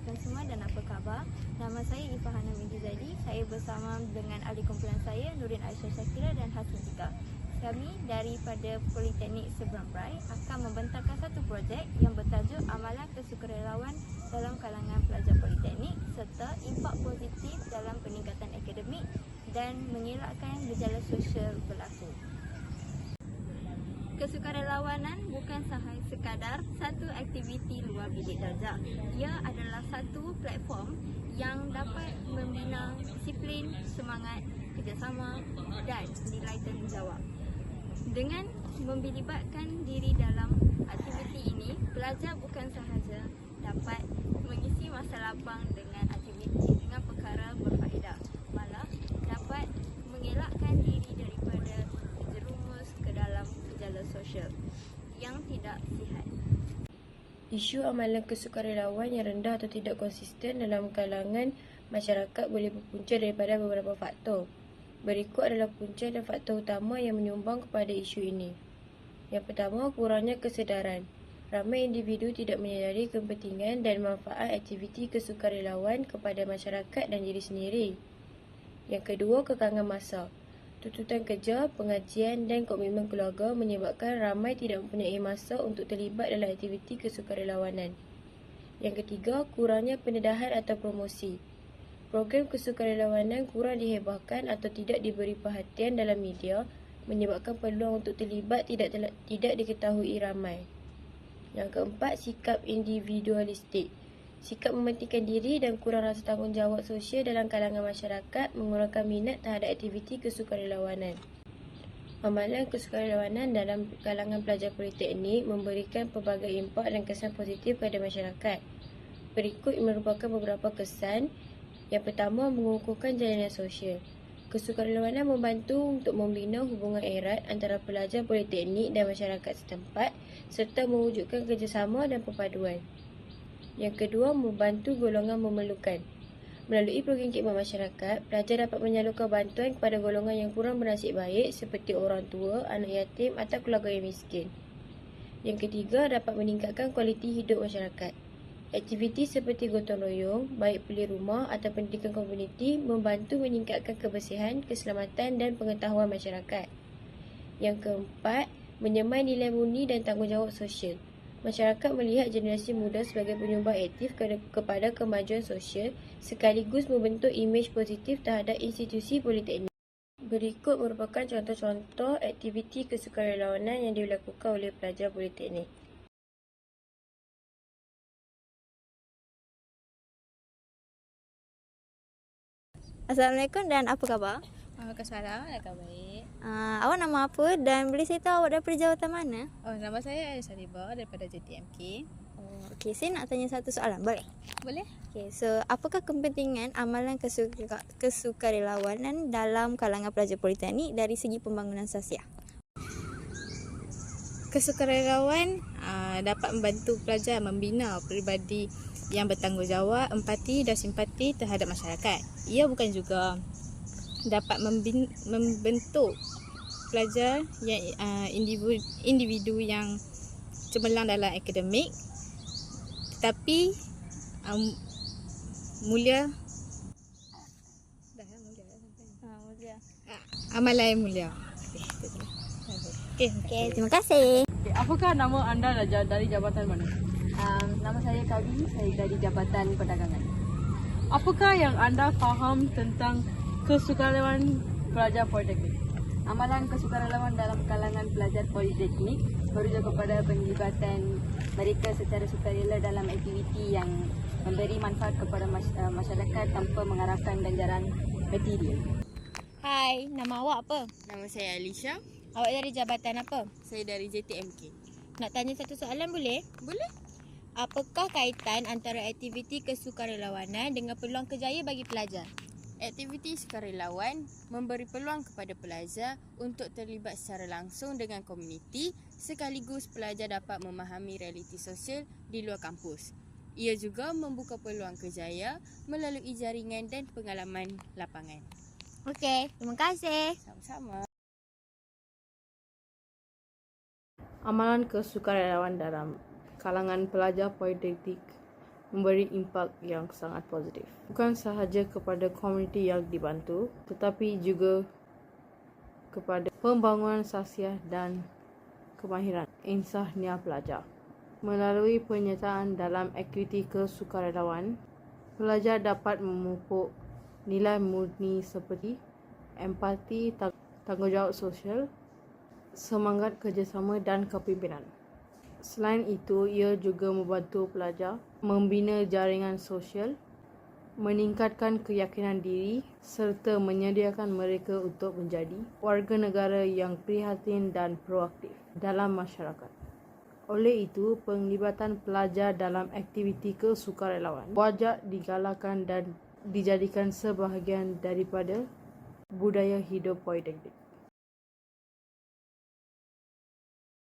Assalamualaikum semua dan apa khabar? Nama saya Ifahana Binti Zaidi. Saya bersama dengan ahli kumpulan saya Nurin Aisyah Syakira dan Hasim Zika. Kami daripada Politeknik Seberang Perai akan membentangkan satu projek yang bertajuk Amalan Kesukarelawan dalam kalangan pelajar politeknik serta impak positif dalam peningkatan akademik dan mengelakkan gejala sosial berlaku. Kesukarelawanan bukan sahaja sekadar satu aktiviti luar bilik darjah. Ia adalah satu platform yang dapat membina disiplin, semangat, kerjasama dan nilai tanggungjawab. Dengan membilibatkan diri dalam aktiviti ini, pelajar bukan sahaja dapat mengisi masa lapang dengan aktiviti dengan perkara berfaedah, malah dapat mengelakkan diri daripada terjerumus ke dalam gejala sosial yang tidak sihat. Isu amalan kesukarelawan yang rendah atau tidak konsisten dalam kalangan masyarakat boleh berpunca daripada beberapa faktor. Berikut adalah punca dan faktor utama yang menyumbang kepada isu ini. Yang pertama, kurangnya kesedaran. Ramai individu tidak menyadari kepentingan dan manfaat aktiviti kesukarelawan kepada masyarakat dan diri sendiri. Yang kedua, kekangan masa. Tuntutan kerja, pengajian dan komitmen keluarga menyebabkan ramai tidak mempunyai masa untuk terlibat dalam aktiviti kesukarelawanan. Yang ketiga, kurangnya pendedahan atau promosi. Program kesukarelawanan kurang dihebahkan atau tidak diberi perhatian dalam media menyebabkan peluang untuk terlibat tidak tidak diketahui ramai. Yang keempat, sikap individualistik. Sikap mementingkan diri dan kurang rasa tanggungjawab sosial dalam kalangan masyarakat mengurangkan minat terhadap aktiviti kesukarelawanan. Amalan kesukarelawanan dalam kalangan pelajar politeknik memberikan pelbagai impak dan kesan positif kepada masyarakat. Berikut merupakan beberapa kesan. Yang pertama, mengukuhkan jalinan sosial. Kesukarelawanan membantu untuk membina hubungan erat antara pelajar politeknik dan masyarakat setempat serta mewujudkan kerjasama dan perpaduan. Yang kedua, membantu golongan memerlukan. Melalui program khidmat masyarakat, pelajar dapat menyalurkan bantuan kepada golongan yang kurang bernasib baik seperti orang tua, anak yatim atau keluarga yang miskin. Yang ketiga, dapat meningkatkan kualiti hidup masyarakat. Aktiviti seperti gotong royong, baik beli rumah atau pendidikan komuniti membantu meningkatkan kebersihan, keselamatan dan pengetahuan masyarakat. Yang keempat, menyemai nilai murni dan tanggungjawab sosial. Masyarakat melihat generasi muda sebagai penyumbang aktif ke- kepada kemajuan sosial sekaligus membentuk imej positif terhadap institusi politeknik. Berikut merupakan contoh-contoh aktiviti kesukarelawanan yang dilakukan oleh pelajar politeknik. Assalamualaikum dan apa khabar? Waalaikumsalam, agak baik. Uh, awak nama apa dan boleh saya tahu awak daripada jawatan mana? Oh, nama saya Aisyah Riba daripada JTMK. Oh, Okey, saya nak tanya satu soalan, boleh? Boleh? Okey, so apakah kepentingan amalan kesuka, kesukarelawanan dalam kalangan pelajar politeknik dari segi pembangunan sosial? Kesukarelawan uh, dapat membantu pelajar membina peribadi yang bertanggungjawab, empati dan simpati terhadap masyarakat. Ia bukan juga dapat membentuk pelajar yang uh, individu, individu yang cemerlang dalam akademik tetapi um, mulia dah ya, mulia. Ha, mulia. Amalan yang mulia. Okey, terima kasih. Okay, apakah nama anda da- dari jabatan mana? Um, nama saya Kavi, saya dari Jabatan Perdagangan. Apakah yang anda faham tentang kesukarelawan pelajar politeknik? Amalan kesukarelawan dalam kalangan pelajar politeknik merujuk kepada penglibatan mereka secara sukarela dalam aktiviti yang memberi manfaat kepada uh, masyarakat tanpa mengarahkan ganjaran material. Hai, nama awak apa? Nama saya Alicia. Awak dari jabatan apa? Saya dari JTMK. Nak tanya satu soalan boleh? Boleh? Apakah kaitan antara aktiviti kesukarelawanan dengan peluang kerjaya bagi pelajar? Aktiviti sukarelawan memberi peluang kepada pelajar untuk terlibat secara langsung dengan komuniti sekaligus pelajar dapat memahami realiti sosial di luar kampus. Ia juga membuka peluang kerjaya melalui jaringan dan pengalaman lapangan. Okey, terima kasih. Sama-sama. Amalan kesukarelawan dalam kalangan pelajar politeknik memberi impak yang sangat positif. Bukan sahaja kepada komuniti yang dibantu, tetapi juga kepada pembangunan sasiah dan kemahiran insahnia pelajar. Melalui penyertaan dalam aktiviti kesukarelawan, pelajar dapat memupuk nilai murni seperti empati, tang- tanggungjawab sosial, semangat kerjasama dan kepimpinan. Selain itu, ia juga membantu pelajar membina jaringan sosial, meningkatkan keyakinan diri serta menyediakan mereka untuk menjadi warga negara yang prihatin dan proaktif dalam masyarakat. Oleh itu, penglibatan pelajar dalam aktiviti kesukarelawan wajib digalakkan dan dijadikan sebahagian daripada budaya hidup politeknik.